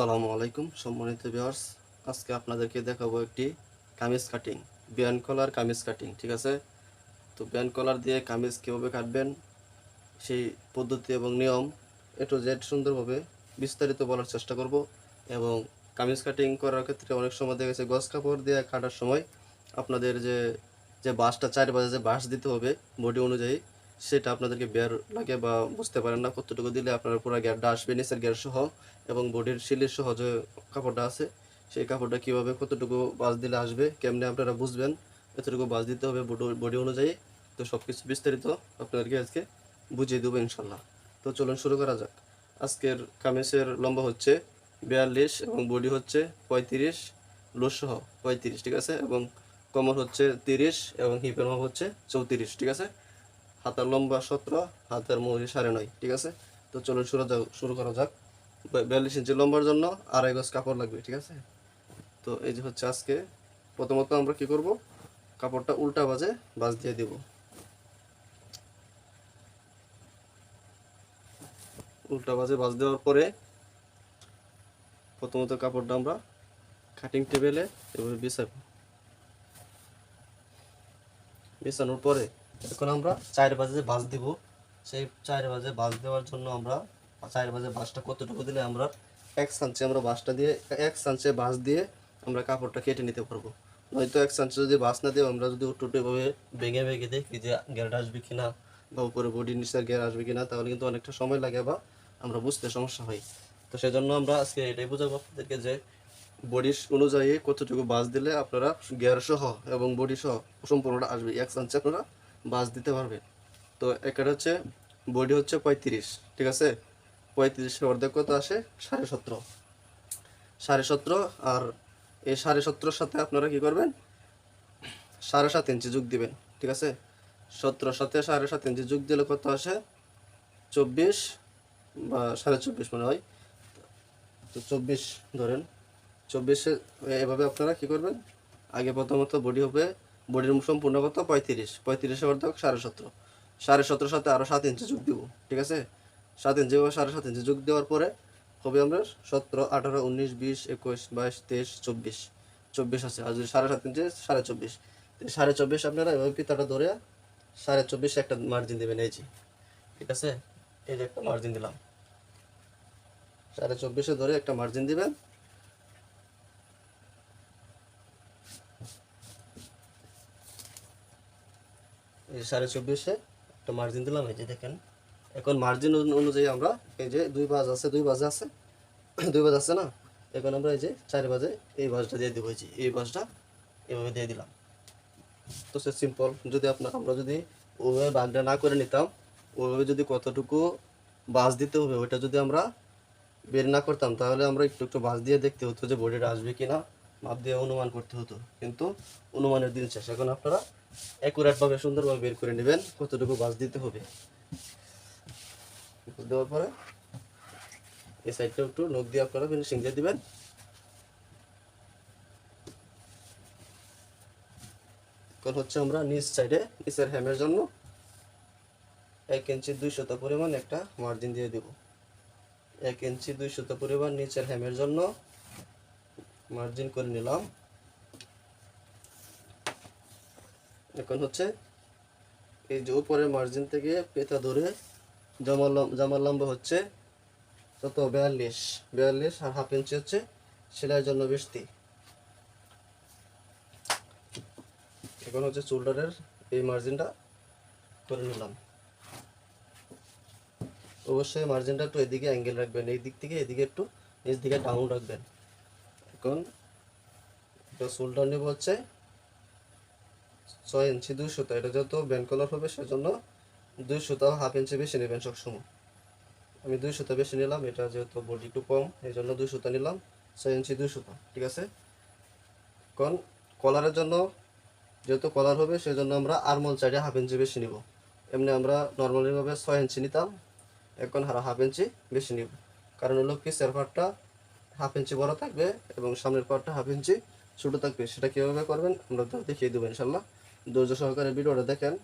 আসসালামু আলাইকুম, সম্মানিত ভিউয়ার্স আজকে আপনাদেরকে দেখাবো একটি কামিজ কাটিং বিয়ান কলার কামিজ কাটিং ঠিক আছে? তো বিয়ান কলার দিয়ে কামিজ কীভাবে কাটবেন, সেই পদ্ধতি এবং নিয়ম এ টু জেড সুন্দরভাবে বিস্তারিত বলার চেষ্টা করব এবং কামিজ কাটিং করার ক্ষেত্রে অনেক সময় দেখা গেছে গস কাপড় দিয়ে কাটার সময় আপনাদের যে যে বাঁশটা চার বাজে যে বাঁশ দিতে হবে বডি অনুযায়ী সেটা আপনাদেরকে বের লাগে বা বুঝতে পারেন না কতটুকু দিলে আপনার পুরো গ্যারটা আসবে, নিচের গ্যার সহ এবং বডির শিলের সহ যে কাপড়টা আছে, সেই কাপড়টা কীভাবে কতটুকু বাস দিলে আসবে, কেমনে আপনারা বুঝবেন, এতটুকু বাস দিতে হবে বডি অনুযায়ী। তো সব কিছু বিস্তারিত আপনাদেরকে আজকে বুঝিয়ে দেবো ইনশাল্লাহ তো চলুন শুরু করা যাক। আজকের কামিজের লম্বা হচ্ছে বিয়াল্লিশ এবং বডি হচ্ছে পঁয়ত্রিশ লোস সহ পঁয়ত্রিশ, ঠিক আছে? এবং কমর হচ্ছে তিরিশ এবং হিপের মাপ হচ্ছে চৌত্রিশ, ঠিক আছে? হাতার লম্বা সতেরো, হাতের মুহুরি সাড়ে নয়, ঠিক আছে? তো চলুন শুরু শুরু করা যাক। বিয়াল্লিশ ইঞ্চি লম্বার জন্য আড়াই গজ কাপড় লাগবে, ঠিক আছে? তো এই যে হচ্ছে আজকে, প্রথমত আমরা কি করব? কাপড়টা উল্টা বাজে বাজ দিয়ে দিব। উল্টা বাজে বাজ দেওয়ার পরে প্রথমত কাপড়টা আমরা কাটিং টেবিলে এভাবে বিছাবো। বিছানোর পরে এখন আমরা চার বাজে বাজ দিব। সেই চার বাজে বাজ দেওয়ার জন্য আমরা চার বাজে বাসটা কতটুকু দিলে আমরা এক সাঞ্চে আমরা বাসটা দিয়ে, এক সাঞ্চে বাস দিয়ে আমরা কাপড়টা কেটে নিতে পারব। নয়তো এক সাঞ্চে যদি বাস না দিই আমরা যদি উটুটুভাবে ভেঙে ভেঙে দেখি যে গ্যারটা আসবে কিনা বা উপরে বডি নিচের গ্যার আসবে কিনা, তাহলে কিন্তু অনেকটা সময় লাগে বা আমরা বুঝতে সমস্যা হয়। তো সেজন্য আমরা আজকে এটাই বোঝাবো আপনাদেরকে যে বডি অনুযায়ী কতটুকু বাস দিলে আপনারা গিয়ার সহ এবং বডি সহ সম্পূর্ণটা আসবে। এক চান্সে আপনারা বাস দিতে পারবেন তো একটা হচ্ছে, বডি হচ্ছে পঁয়ত্রিশ, ঠিক আছে? পঁয়ত্রিশের অর্ধেক কত আসে? সাড়ে সতেরো। সাড়ে সতেরো, আর এই সাড়ে সতেরোর সাথে আপনারা কি করবেন? সাড়ে সাত ইঞ্চি যোগ দিবেন, ঠিক আছে? সতেরোর সাথে সাড়ে সাত ইঞ্চি যোগ দিলে কত আসে? চব্বিশ বা সাড়ে চব্বিশ মনে হয়। তো চব্বিশ ধরেন। চব্বিশে এভাবে আপনারা কি করবেন? আগে প্রথমত বডি হবে বডির সম্পূর্ণ কত? পঁয়ত্রিশ। পঁয়ত্রিশে অর্ধেক সাড়ে সতেরো। সাড়ে সতেরোর সাথে আরও সাত ইঞ্চি যোগ দিব, ঠিক আছে? সাত ইঞ্চি বা সাড়ে সাত ইঞ্চি যোগ দেওয়ার পরে হবে আমরা সতেরো, আঠারো, উনিশ, বিশ, একুশ, বাইশ, তেইশ, চব্বিশ। চব্বিশ আছে। আর যদি সাড়ে সাত ইঞ্চি, সাড়ে চব্বিশ। সাড়ে চব্বিশ আপনারা এভাবে পিতাটা ধরে সাড়ে চব্বিশে একটা মার্জিন দেবেন, এই যে। ঠিক আছে? এই যে একটা মার্জিন দিলাম। সাড়ে চব্বিশে ধরে একটা মার্জিন দিবেন। এই সাড়ে চব্বিশে একটা মার্জিন দিলাম, এই যে দেখেন। এখন মার্জিন অনুযায়ী আমরা এই যে দুই বাজ আছে, দুই বাজে আছে। দুই বাজ আছে না? এখন আমরা এই যে চার বাজে এই বাজটা দিয়ে দেবো, এই যে এই বাজটা এভাবে দিয়ে দিলাম। তো সে সিম্পল যদি আপনার আমরা যদি ওভাবে বাগটা না করে নিতাম, ওভাবে যদি কতটুকু বাস দিতে হবে ওইটা যদি আমরা বের না করতাম, তাহলে আমরা একটু একটু বাস দিয়ে দেখতে হতো যে বডিটা আসবে কি না মাপ দিয়ে অনুমান করতে হতো। কিন্তু অনুমানের দিন শেষ। এখন আপনারা অ্যাকুরেটভাবে সুন্দরভাবে বের করে নেবেন, কতটুকু বাস দিতে হবে। দেওয়ার পরে এই সাইডটা একটু নখ দিয়ে আপনারা ফিনিশিং দিয়ে দিবেন। হচ্ছে আমরা নিচ সাইডে নিচের হ্যামের জন্য এক ইঞ্চি দুই শত পরিমাণ একটা মার্জিন দিয়ে দেব। এক ইঞ্চি দুই শত পরিমাণ নিচের হ্যামের জন্য মার্জিন করে নিলাম। এখন হচ্ছে এই যে উপরের মার্জিন থেকে পেতা ধরে জামার জামার লম্বা হচ্ছে কত বিয়াল্লিশ। বিয়াল্লিশ আর হাফ ইঞ্চি হচ্ছে সেলাইয়ের জন্য বেশি এখন হচ্ছে চুলডারের এই মার্জিনটা করে নিলাম। অবশ্যই মার্জিনটা একটু এদিকে অ্যাঙ্গেল রাখবেন, এই দিক থেকে এদিকে একটু নিচ দিকে ডাউন রাখবেন। এখন এটা চুলডার নেব হচ্ছে ছয় ইঞ্চি দুই সুতা। এটা যেহেতু ব্যান্ড কলার হবে, সেজন্য দুই সুতা হাফ ইঞ্চি বেশি নেবেন সবসময়। আমি দুই সুতা বেশি নিলাম, এটা যেহেতু বডি একটু কম এই জন্য দুই সুতা নিলাম, ছয় ইঞ্চি দুই সুতা, ঠিক আছে? এখন কলারের জন্য যেহেতু কলার হবে, সেজন্য আমরা আরমল চাইডে হাফ ইঞ্চি বেশি নিব। এমনি আমরা নর্মালিভাবে ছয় ইঞ্চি নিতাম, এখন হারা হাফ ইঞ্চি বেশি নিব। কারণ হলো পিসের পার্টটা হাফ ইঞ্চি বড় থাকবে এবং সামনের পার্টটা হাফ ইঞ্চি ছোটো থাকবে। সেটা কীভাবে করবেন আমরা দেখিয়ে দেবো ইনশাল্লাহ। ধৈর্য সহকারে ভিডিওটা দেখেন।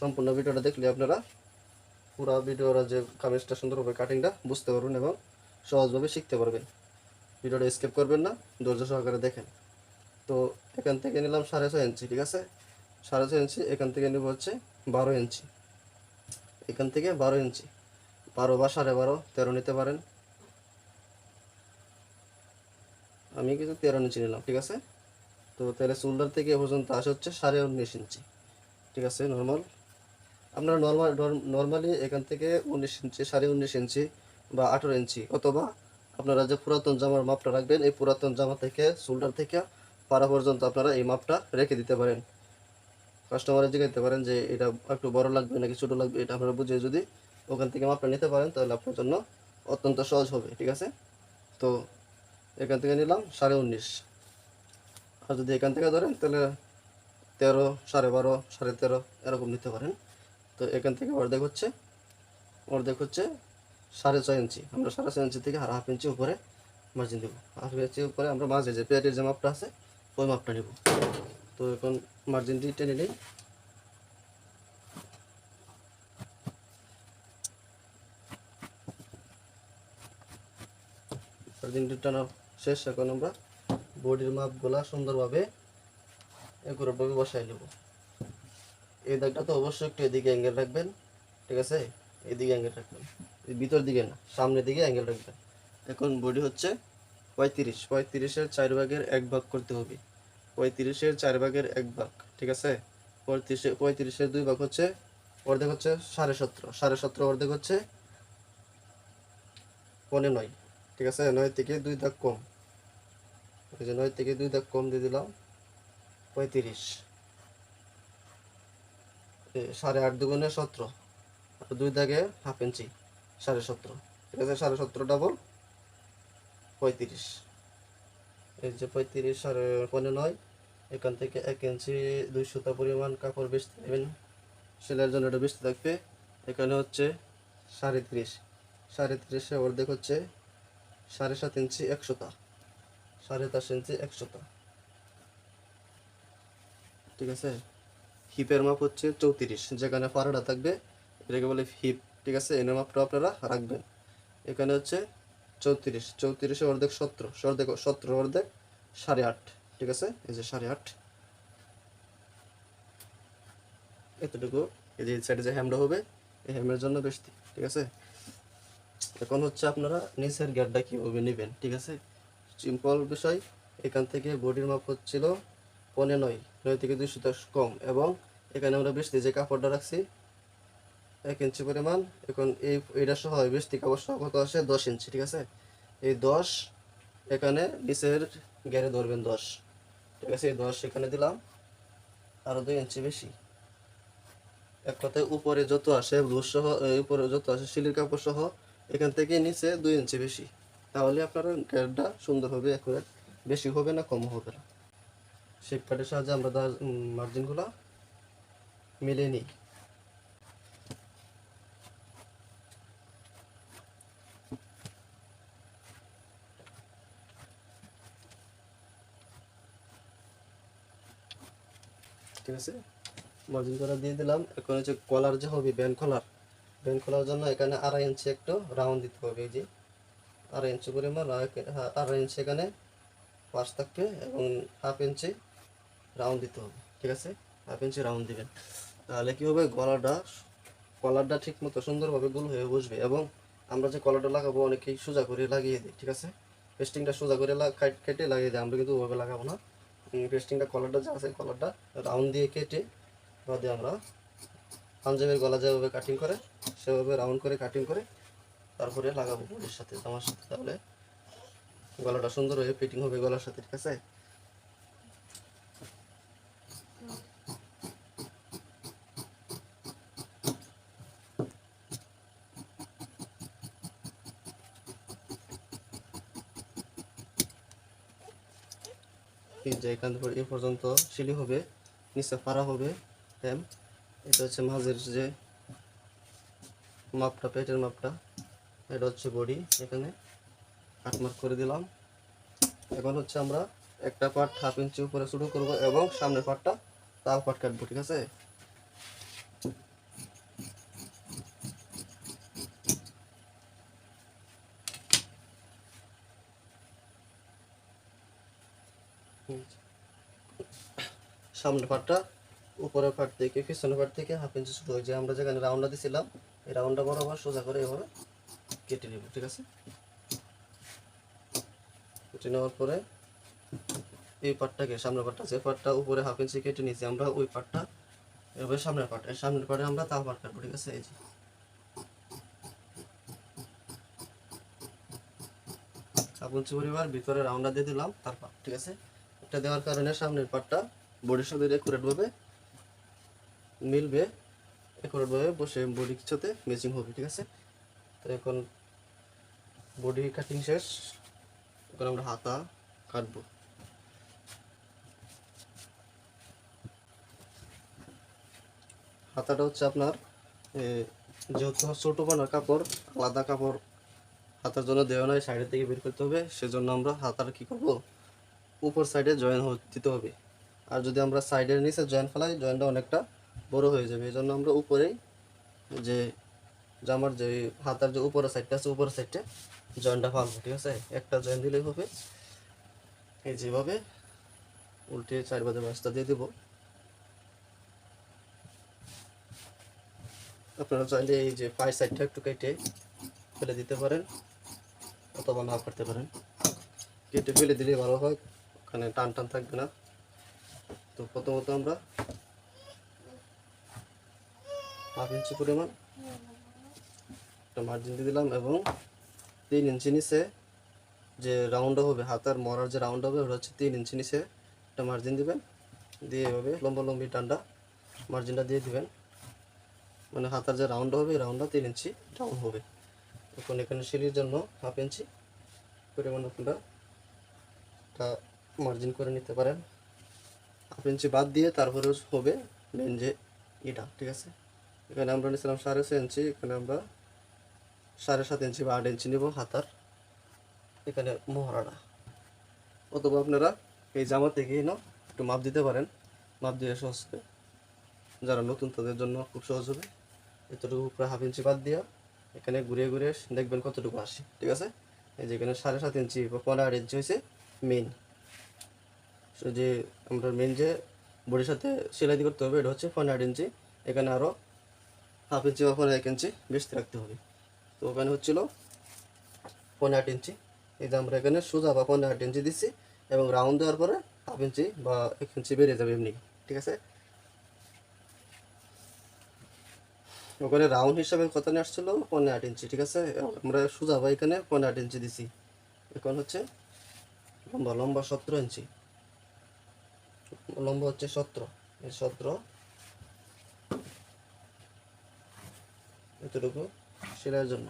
সম্পূর্ণ ভিডিওটা দেখলে আপনারা পুরো ভিডিওর যে কামিজটা সুন্দরভাবে কাটিংটা বুঝতে পারবেন এবং সহজভাবে শিখতে পারবেন। ভিডিওটা স্কিপ করবেন না, ধৈর্য সহকারে দেখেন। তো এখান থেকে নিলাম সাড়ে ছয় ইঞ্চি, ঠিক আছে? সাড়ে ছয় ইঞ্চি, এখান থেকে নেব হচ্ছে বারো ইঞ্চি। এখান থেকে বারো ইঞ্চি। বারো বা সাড়ে বারো, তেরো নিতে পারেন। আমি কিন্তু তেরো ইঞ্চি নিলাম, ঠিক আছে? তো তাহলে শোল্ডার থেকে এ পর্যন্ত আসে হচ্ছে সাড়ে উনিশ ইঞ্চি। ঠিক আছে নর্মাল আপনারা নর্মাল নর্মালি এখান থেকে উনিশ ইঞ্চি, সাড়ে উনিশ ইঞ্চি বা আঠেরো ইঞ্চি অথবা আপনারা যে পুরাতন জামার মাপটা রাখবেন, এই পুরাতন জামা থেকে শোল্ডার থেকে পাড়া পর্যন্ত আপনারা এই মাপটা রেখে দিতে পারেন। কাস্টমারে জিজ্ঞাসা পারেন যে, এটা একটু বড় লাগবে নাকি ছোটো লাগবে? এটা আপনারা বুঝে যদি ওখান থেকে মাপটা নিতে পারেন, তাহলে আপনার জন্য অত্যন্ত সহজ হবে। ঠিক আছে? তো এখান থেকে নিলাম সাড়ে উনিশ। আর যদি এখান থেকে ধরেন, তাহলে তেরো, সাড়ে বারো, সাড়ে তেরো এরকম নিতে পারেন। তো এখান থেকে অর্ধেক হচ্ছে অর্ধেক হচ্ছে সাড়ে ছয় ইঞ্চি। আমরা সাড়ে ছয় ইঞ্চি থেকে আর হাফ ইঞ্চি উপরে মার্জিন দেবো। হাফ ইঞ্চি উপরে আমরা মাঝে যে পেটের যে মাপটা আছে, ওই মাপটা নেব। তো এখন মার্জিনটি টেনে নিই। মার্জিনটি টানা শেষ, এখন আমরা বডির মাপগুলা সুন্দরভাবে এগুলোভাবে বসাই নেব। এই দাগটা তো অবশ্যই একটু এদিকে অ্যাঙ্গেল রাখবেন, ঠিক আছে? এদিকে অ্যাঙ্গেল রাখবেন। ভিতর দিকে না, সামনের দিকে অ্যাঙ্গেল রাখবেন। এখন বডি হচ্ছে পঁয়ত্রিশ। পঁয়ত্রিশের চার ভাগের এক ভাগ করতে হবে। পঁয়ত্রিশের চার ভাগের এক ভাগ, ঠিক আছে? পঁয়ত্রিশে পঁয়ত্রিশের দুই ভাগ হচ্ছে অর্ধেক হচ্ছে সাড়ে সতেরো। সাড়ে সতেরো অর্ধেক হচ্ছে পনে নয়, ঠিক আছে? নয় থেকে দুই দাগ কম। এই যে নয় থেকে দুই দাগ কম দিয়ে দিলাম, পঁয়ত্রিশ। সাড়ে আট দুগুণে সতেরো, আর দুই দাগে হাফ ইঞ্চি, সাড়ে সতেরো। ঠিক আছে, সাড়ে সতেরো ডাবল পঁয়ত্রিশ। এই যে পঁয়ত্রিশ সাড়ে পনেরো নয়, এখান থেকে এক ইঞ্চি দুই সুতা পরিমাণ কাপড় বেশি দেবেন সেলাইয়ের জন্য এটা বেশি থাকবে। এখানে হচ্ছে সাড়ে তিরিশ। সাড়ে তিরিশে অর্ধেক হচ্ছে সাড়ে সাত ইঞ্চি একশোতা সাড়ে দশ ইঞ্চি একশোতা ঠিক আছে? হিপের মাপ হচ্ছে চৌত্রিশ, যেখানে পাড়াটা থাকবে, এটাকে বলে হিপ ঠিক আছে? এনের মাপটা আপনারা রাখবেন। এখানে হচ্ছে চৌত্রিশ, চৌত্রিশে অর্ধেক সতেরো অর্ধেক সতেরো অর্ধেক সাড়ে আট, ঠিক আছে? এই যে সাড়ে আট। এতটুকু। এই যে এই সাইডে যে হ্যামটা হবে, এই হ্যামের জন্য বেশি ঠিক আছে? এখন হচ্ছে আপনারা নিচের গ্যাটটা কীভাবে নেবেন, ঠিক আছে? সিম্পল বিষয়, এখান থেকে বডির মাপ হচ্ছিল পনে নয় নয় থেকে দুইশো দশ কম এবং এখানে আমরা বৃষ্টি যে কাপড়টা রাখছি। এক ইঞ্চি পরিমাণ, এখন এই এইটা সহ কাপড় সহ কত আসে দশ ইঞ্চি ঠিক আছে? এই দশ এখানে নিচের গ্যারে ধরবেন দশ, ঠিক আছে? এই দশ এখানে দিলাম আরও দুই ইঞ্চি বেশি। এক কথায় উপরে যত আসে ব্লুজ সহ উপরে যত আসে শিলির কাপড় সহ, এখান থেকে নিচে দুই ইঞ্চি বেশি। তাহলে আপনার গ্যারটা সুন্দর হবে একুরেট বেশি হবে না কম হবে না। শেপ কাটের সাহায্যে আমরা মার্জিনগুলো মিলিয়ে নিই। ঠিক আছে? মার্জিন করা দিয়ে দিলাম। এখন হচ্ছে কলার যে হবে ব্যান্ড কলার। ব্যান্ড কলার জন্য এখানে আড়াই ইঞ্চি একটু রাউন্ড দিতে হবে, এই যে। আড়াই ইঞ্চি পরিমাণ আড়াই ইঞ্চি এখানে পাশ থাকবে এবং হাফ ইঞ্চি রাউন্ড দিতে হবে, ঠিক আছে? হাফ ইঞ্চি রাউন্ড দিবেন। তাহলে কি হবে? গলাটা কলারটা ঠিক মতো সুন্দরভাবে গোল হয়ে বসবে এবং আমরা যে কলারটা লাগাবো অনেকেই সোজা করে লাগিয়ে দিই ঠিক আছে? পেস্টিংটা সোজা করে কেটে লাগিয়ে দিই আমরা কিন্তু ওভাবে লাগাবো না। পেস্টিংটা কলারটা যা আছে কলারটা রাউন্ড দিয়ে কেটে বাদে আমরা পাঞ্জাবের গলা যেভাবে কাটিং করে, সেভাবে রাউন্ড করে কাটিং করে তারপরে লাগাবো বডির সাথে জামার সাথে তাহলে। গলাটা সুন্দর হয়ে ফিটিং হবে গলার সাথে, ঠিক আছে? এখান থেকে এ পর্যন্ত সিলি হবে, নিচে ফাড়া হবে এটা হচ্ছে মাঝের যে মাপটা, পেটের মাপটা। এটা হচ্ছে বডি, এখানে কাট মার্ক করে দিলাম। এখন হচ্ছে আমরা একটা পার্ট হাফ ইঞ্চি উপরে শুরু করব এবং সামনের পার্টটা তাও পার্ট কাটবো, ঠিক আছে? সামনের পাটটা উপরের পাট থেকে, পিছনের পাট থেকে হাফ ইঞ্চি শুরু হয়ে যে আমরা যেখানে রাউন্ডটা দিছিলাম, এই রাউন্ডটা বরাবর সোজা করে এভাবে কেটে নেব, ঠিক আছে? কেটে নেওয়ার পরে এই পাটটাকে, সামনের পাটটা যে পাটটা উপরে হাফ ইঞ্চি কেটে নিয়েছি আমরা, ওই পাটটা এভাবে সামনের পাট, এই সামনের পাটে আমরা তাল পাট কাটবো, ঠিক আছে? এই যে। হাফ পরিবার ভিতরে রাউন্ডটা দিয়ে দিলাম তারপর ঠিক আছে? এটা দেওয়ার কারণে সামনের পাটটা বডির সাথে একুরেট ভাবে মিলবে একুরেট ভাবে বসে, বডি কিছুতে ম্যাচিং হবে, ঠিক আছে? তো এখন বডি কাটিং শেষ। এখন আমরা হাতা কাটবো। হাতাটা হচ্ছে আপনার যেহেতু ছোটো বানার কাপড়, আলাদা কাপড় হাতার জন্য দেওয়া নয় সাইডের থেকে বের করতে হবে। সেজন্য আমরা হাতার কি করব? উপর সাইডে জয়েন দিতে হবে। আর যদি আমরা সাইডের নিচে জয়েন ফেলাই জয়েনটা অনেকটা বড় হয়ে যাবে। এই জন্য আমরা উপরেই যে জামার যে হাতার যে উপরের সাইডটা আছে, উপরের সাইডটা জয়েন্টটা ফালবো ঠিক আছে? একটা জয়েন দিলেই হবে। এই যেভাবে উল্টে চার বাজে বাসটা দিয়ে দেবো। আপনারা চাইলে এই যে পায়ের সাইডটা একটু কেটে ফেলে দিতে পারেন অথবা না করতে পারেন। কেটে ফেলে দিলে ভালো হয়, ওখানে টান টান থাকবে না। তো প্রথমত আমরা হাফ ইঞ্চি পরিমাণ একটা মার্জিন দিয়ে দিলাম এবং তিন ইঞ্চি নিচে যে রাউন্ড হবে, হাতার মরার যে রাউন্ড হবে, ওটা হচ্ছে তিন ইঞ্চি নিচে একটা মার্জিন দিবেন। দিয়ে এভাবে লম্বা লম্বি টান্ডা মার্জিনটা দিয়ে দিবেন। মানে হাতার যে রাউন্ড হবে রাউন্ডটা তিন ইঞ্চি ডাউন হবে। এখন এখানে সিলির জন্য হাফ ইঞ্চি পরিমাণ আপনারা এটা মার্জিন করে নিতে পারেন। হাফ ইঞ্চি বাদ দিয়ে তারপরে হবে মেন যে এটা ঠিক আছে? এখানে আমরা নিয়েছিলাম সাড়ে ইঞ্চি এখানে আমরা সাড়ে সাত ইঞ্চি বা আট ইঞ্চি নেব হাতার। এখানে মোহরাটা অথবা আপনারা এই জামা থেকেই না, একটু মাপ দিতে পারেন। মাপ দিয়ে সহজ হবে। যারা নতুন, তাদের জন্য খুব সহজ হবে। এতটুকু উপরে হাফ ইঞ্চি বাদ দিয়া এখানে ঘুরিয়ে ঘুরিয়ে দেখবেন কতটুকু আসে, ঠিক আছে? এই যে এখানে সাড়ে সাত ইঞ্চি বা পনেরো আট ইঞ্চি হয়েছে মেন যে আমরা মেন যে বডির সাথে সেলাই করতে হবে, এটা হচ্ছে পনেরো আট ইঞ্চি। এখানে আরও হাফ ইঞ্চি বা পনেরো এক ইঞ্চি বেশি রাখতে হবে। ওখানে হচ্ছিল পনেরো আট ইঞ্চি। এই যে আমরা এখানে সোজা বা পনেরো আট ইঞ্চি দিচ্ছি এবং রাউন্ড দেওয়ার পরে হাফ ইঞ্চি বা এক ইঞ্চি বেড়ে যাবে এমনি, ঠিক আছে? ওখানে রাউন্ড হিসাবে কত নিয়ে আসছিল পনেরো আট ইঞ্চি, ঠিক আছে? আমরা সোজা বা এখানে পনেরো আট ইঞ্চি দিছি। এখন হচ্ছে লম্বা লম্বা সতেরো ইঞ্চি। লম্বা হচ্ছে সতেরো। এই সতেরো, এতটুকু। সেলাইয়ের জন্য।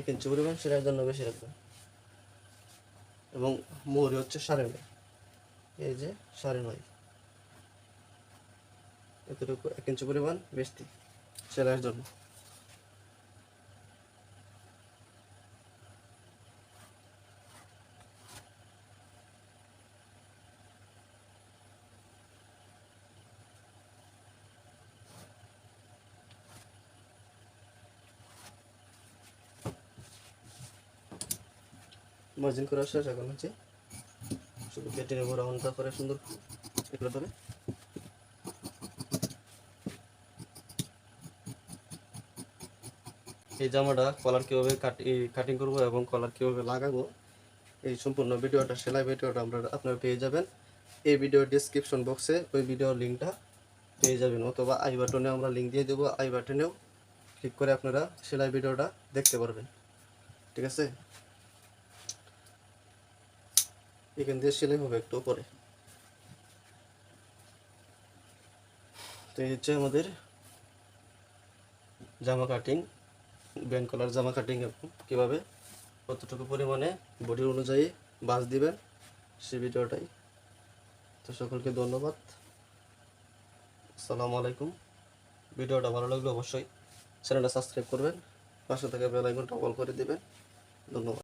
এক ইঞ্চি পরিমাণ সেলাইয়ের জন্য বেশি রাখবেন এবং মৌরি হচ্ছে সাড়ে নয় এই যে সাড়ে নয় এতটুকু এক ইঞ্চি পরিমাণ বেশি সেলাইয়ের জন্য। মার্জিন করা শেষ এখন হচ্ছে শুধু কেটে নেব রাউন্ডটা করে সুন্দর এগুলো ধরে। এই জামাটা কলার কীভাবে কাটি করব এবং কলার কীভাবে লাগাবো, এই সম্পূর্ণ ভিডিওটা, সেলাই ভিডিওটা আপনারা আপনারা পেয়ে যাবেন। এই ভিডিও ডিসক্রিপশন বক্সে ওই ভিডিওর লিঙ্কটা পেয়ে যাবেন, অথবা আই বাটনে আমরা লিঙ্ক দিয়ে দেবো। আই বাটনেও ক্লিক করে আপনারা সেলাই ভিডিওটা দেখতে পারবেন। ঠিক আছে? এখান দিয়ে সেলাই হবে একটু উপরে। তো এই হচ্ছে আমাদের জামা কাটিং ব্যান্ড কলার জামা কাটিং কীভাবে? কতটুকু পরিমাণে বডি অনুযায়ী বাস দিবেন সে ভিডিওটাই। তো সকলকে ধন্যবাদ। আসসালামু আলাইকুম। ভিডিওটা ভালো লাগলে অবশ্যই চ্যানেলটা সাবস্ক্রাইব করবেন। পাশে থেকে বেল আইকনটা অল করে দিবেন। ধন্যবাদ।